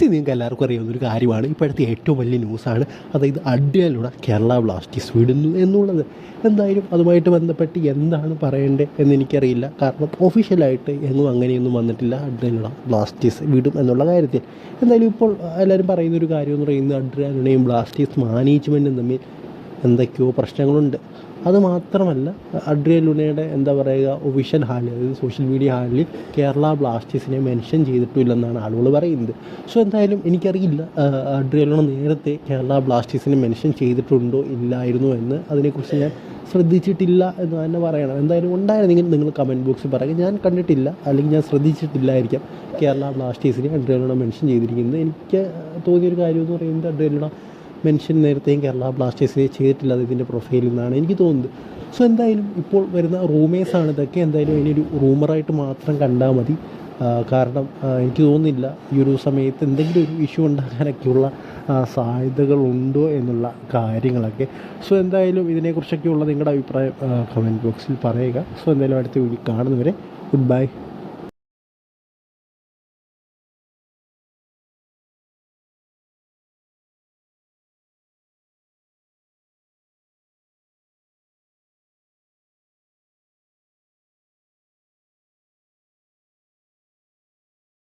C നിങ്ങൾക്ക് എല്ലാവർക്കും അറിയാവുന്ന ഒരു കാര്യമാണ്. ഇപ്പോഴത്തെ ഏറ്റവും വലിയ ന്യൂസാണ് അതായത് അഡ്യാലൂടെ കേരള ബ്ലാസ്റ്റേഴ്സ് വിടുന്നു എന്നുള്ളത്. എന്തായാലും അതുമായിട്ട് ബന്ധപ്പെട്ട് എന്താണ് പറയേണ്ടത് എന്ന് എനിക്കറിയില്ല. കാരണം ഒഫീഷ്യലായിട്ട് എങ്ങും അങ്ങനെയൊന്നും വന്നിട്ടില്ല അഡ്രിയലൂടെ ബ്ലാസ്റ്റേഴ്സ് വിടും എന്നുള്ള കാര്യത്തിൽ. എന്തായാലും ഇപ്പോൾ എല്ലാവരും പറയുന്ന ഒരു കാര്യം എന്ന് പറയുന്നത് അഡ്രിയലുടെയും ബ്ലാസ്റ്റേഴ്സ് മാനേജ്മെന്റും തമ്മിൽ എന്തൊക്കെയോ പ്രശ്നങ്ങളുണ്ട്. അത് മാത്രമല്ല അഡ്രിയൽ ലുണയുടെ എന്താ പറയുക ഒഫീഷ്യൽ ഹാളിൽ അതായത് സോഷ്യൽ മീഡിയ ഹാളിൽ കേരള ബ്ലാസ്റ്റേഴ്സിനെ മെൻഷൻ ചെയ്തിട്ടില്ലെന്നാണ് ആളുകൾ പറയുന്നത്. സോ എന്തായാലും എനിക്കറിയില്ല അഡ്രിയൽ ലുണ നേരത്തെ കേരള ബ്ലാസ്റ്റേഴ്സിനെ മെൻഷൻ ചെയ്തിട്ടുണ്ടോ ഇല്ലായിരുന്നോ എന്ന്. അതിനെക്കുറിച്ച് ഞാൻ ശ്രദ്ധിച്ചിട്ടില്ല എന്ന് തന്നെ പറയണം. എന്തായാലും ഉണ്ടായിരുന്നെങ്കിൽ നിങ്ങൾ കമന്റ് ബോക്സിൽ പറയുക. ഞാൻ കണ്ടിട്ടില്ല അല്ലെങ്കിൽ ഞാൻ ശ്രദ്ധിച്ചിട്ടില്ലായിരിക്കാം കേരള ബ്ലാസ്റ്റേഴ്സിനെ അഡ്രിയൽ ലുണ മെൻഷൻ ചെയ്തിരിക്കുന്നത്. എനിക്ക് തോന്നിയൊരു കാര്യം എന്ന് പറയുന്നത് അഡ്രിയൽ ലുണ മെൻഷൻ നേരത്തെയും കേരള ബ്ലാസ്റ്റേഴ്സിനെ ചെയ്തിട്ടില്ല അത് ഇതിന്റെ പ്രൊഫൈലിൽ നിന്നാണ് എനിക്ക് തോന്നുന്നത്. സോ എന്തായാലും ഇപ്പോൾ വരുന്ന റൂമേഴ്സാണ് ഇതൊക്കെ. എന്തായാലും അതിനൊരു റൂമറായിട്ട് മാത്രം കണ്ടാൽ മതി. കാരണം എനിക്ക് തോന്നുന്നില്ല ഈ ഒരു സമയത്ത് എന്തെങ്കിലും ഒരു ഇഷ്യൂ ഉണ്ടാകാനൊക്കെയുള്ള സാധ്യതകളുണ്ടോ എന്നുള്ള കാര്യങ്ങളൊക്കെ. സോ എന്തായാലും ഇതിനെക്കുറിച്ചൊക്കെയുള്ള നിങ്ങളുടെ അഭിപ്രായം കമന്റ് ബോക്സിൽ പറയുക. സോ എന്തായാലും അടുത്ത വീഡിയോ കാണുന്നവരെ ഗുഡ് ബൈ